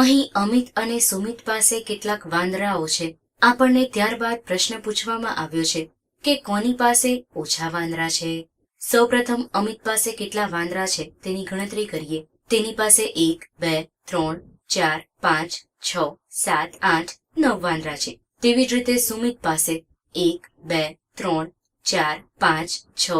અહીં અમિત અને સુમિત પાસે કેટલાક વાંદરાઓ છે. આપણને ત્યારબાદ પ્રશ્ન પૂછવામાં આવ્યો છે કે કોની પાસે ઓછા વાંદરા છે? સૌપ્રથમ અમિત પાસે કેટલા વાંદરા છે તેની ગણતરી કરીએ. તેની પાસે એક, બે, ત્રણ, ચાર, પાંચ, છ, સાત, આઠ, નવ વાંદરા છે. તેવી જ રીતે સુમિત પાસે એક, બે, ત્રણ, ચાર, પાંચ, છ,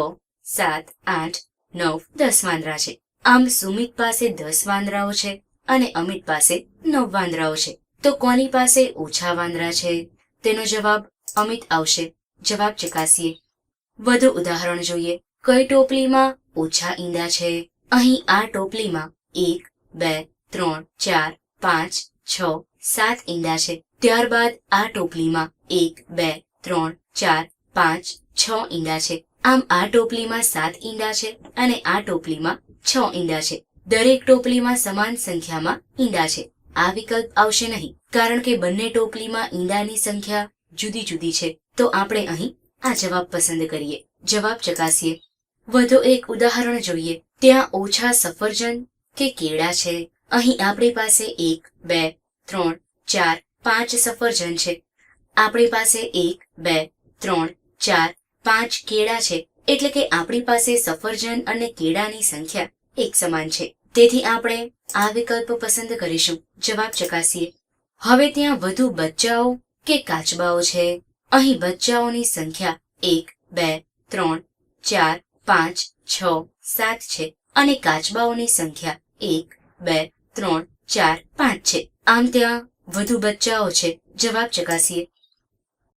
સાત, આઠ, નવ, દસ વાંદરા છે. આમ સુમિત પાસે દસ વાંદરાઓ છે. અને અમિત પાસે નવ વાંદરાઓ છે. તો કોની પાસે ઓછા વાંદરા છે? તેનો જવાબ અમિત આવશે. જવાબ ચકાસીએ. વધુ ઉદાહરણ જોઈએ. કઈ ટોપલીમાં ઓછા ઈંડા છે? અહીં આ ટોપલીમાં એક, બે, ત્રણ, ચાર, પાંચ, છ, સાત ઈંડા છે. ત્યારબાદ આ ટોપલીમાં એક, બે, ત્રણ, ચાર, પાંચ, છ ઈંડા છે. આમ આ ટોપલીમાં સાત ઈંડા છે અને આ ટોપલીમાં છ ઈંડા છે. દરેક ટોપલીમાં સમાન સંખ્યામાં ઈંડા છે. આ વિકલ્પ આવશે નહીં, કારણ કે બંને ટોપલીમાં ઈંડાની સંખ્યા જુદી જુદી છે. તો આપણે અહીં આ જવાબ પસંદ કરીએ. જવાબ ચકાસીએ. વધુ એક ઉદાહરણ જોઈએ. ત્યાં ઓછા સફરજન કે કેળા છે. અહીં આપણી પાસે એક, બે, ત્રણ, ચાર, પાંચ સફરજન છે. આપણી પાસે એક, બે, ત્રણ, ચાર, પાંચ કેળા છે. એટલે કે આપણી પાસે સફરજન અને કેળાની સંખ્યા એક સમાન છે. તેથી આપણે આ વિકલ્પ પસંદ કરીશું. જવાબ ચકાસીએ. હવે ત્યાં વધુ બચ્ચાઓ કે કાચબાઓ છે? અહીં બચ્ચાઓની સંખ્યા એક, બે, ત્રણ, ચાર, પાંચ, છ, સાત છે અને કાચબાઓની સંખ્યા એક, બે, ત્રણ, ચાર, પાંચ છે. આમ ત્યાં વધુ બચ્ચાઓ છે. જવાબ ચકાસીએ.